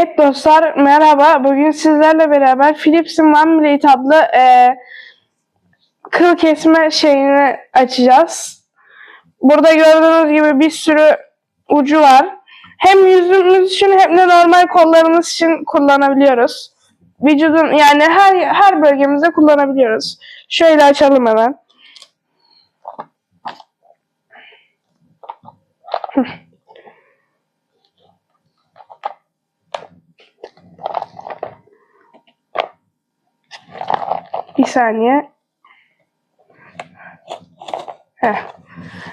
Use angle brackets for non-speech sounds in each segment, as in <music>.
Evet dostlar merhaba. Bugün sizlerle beraber Philips'in One Blade adlı e, kıl kesme şeyini açacağız. Burada gördüğünüz gibi bir sürü ucu var. Hem yüzümüz için hem de normal kollarımız için kullanabiliyoruz. Vücudun yani her her bölgemizde kullanabiliyoruz. Şöyle açalım hemen. Saniye. Heh.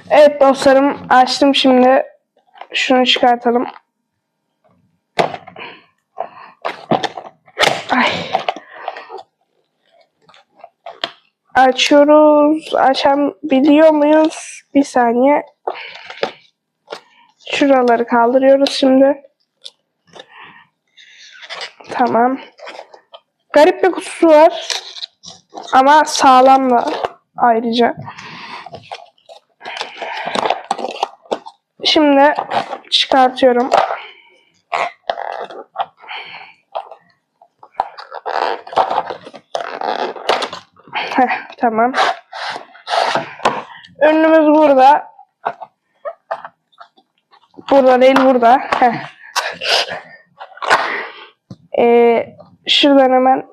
Evet dostlarım açtım şimdi. Şunu çıkartalım. Ay. Açıyoruz. Açabiliyor muyuz? Bir saniye. Şuraları kaldırıyoruz şimdi. Tamam. Garip bir kutusu var. Ama sağlam da ayrıca. Şimdi çıkartıyorum. Heh, tamam. Ürünümüz burada. Burada değil burada. Ee, şuradan hemen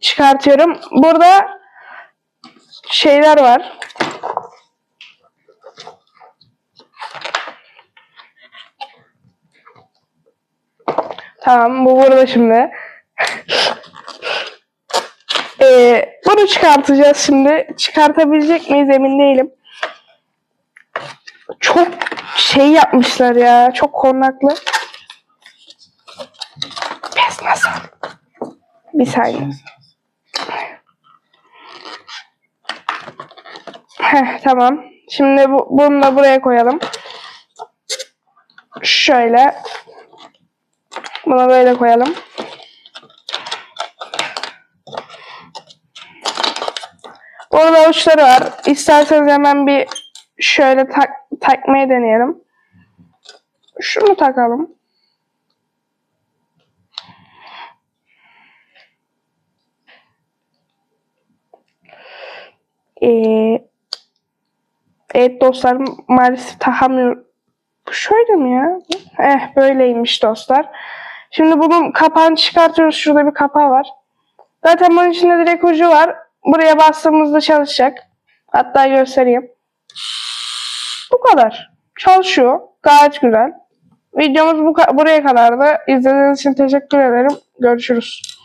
çıkartıyorum. Burada şeyler var. Tamam bu burada şimdi. <laughs> Ee, bunu çıkartacağız şimdi. Çıkartabilecek miyiz emin değilim. Çok şey yapmışlar ya. Çok kornaklı. Pes nasıl? Bir saniye. Heh, tamam. Şimdi bu, bunu da buraya koyalım. Şöyle. Bunu böyle koyalım. Burada uçları var. İsterseniz hemen bir şöyle tak, takmayı deneyelim. Şunu takalım. Ee, evet dostlar maalesef takamıyorum. Bu şöyle mi ya? Eh böyleymiş dostlar. Şimdi bunun kapağını çıkartıyoruz. Şurada bir kapağı var. Zaten bunun içinde direkt ucu var. Buraya bastığımızda çalışacak. Hatta göstereyim. Bu kadar. Çalışıyor. Gayet güzel. Videomuz bu buraya kadardı. İzlediğiniz için teşekkür ederim. Görüşürüz.